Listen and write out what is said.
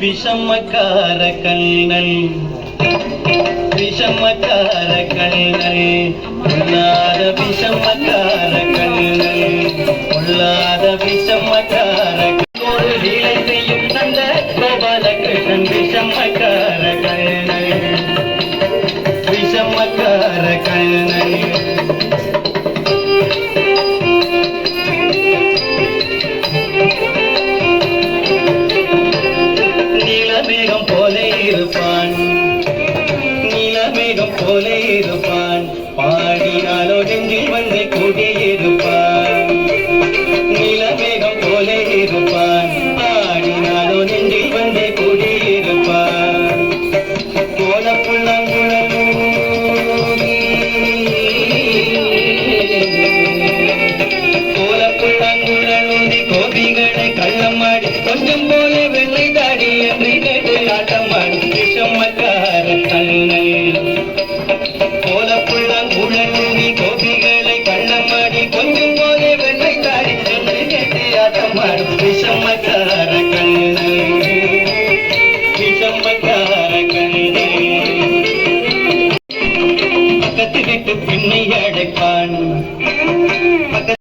விஷமக்கார கண்ணல் விஷமக்கார கண்ணல் உள்ளாத விஷமக்கார கண்ணல் உள்ளாத விஷமக்கார ஒரு நிலை செய்யும் அந்த கோபாலகிருஷ்ணன் விஷமக்கார கண்ணல் விஷமக்கார நீலமேகம் போலே இருப்பான் பாடினாலோ நெஞ்சில் வந்து கூடியிருப்பான். நீலமேகம் போல இருப்பான் பாடினாலோ நெஞ்சில் வந்து கூடியிருப்பான். கோலப்புள்ளங்குழலூதி கோலப்புள்ளங்குழலூதி கோபிகளை கள்ளமாடி கொஞ்சம் போலே என்னை அழைப்பான்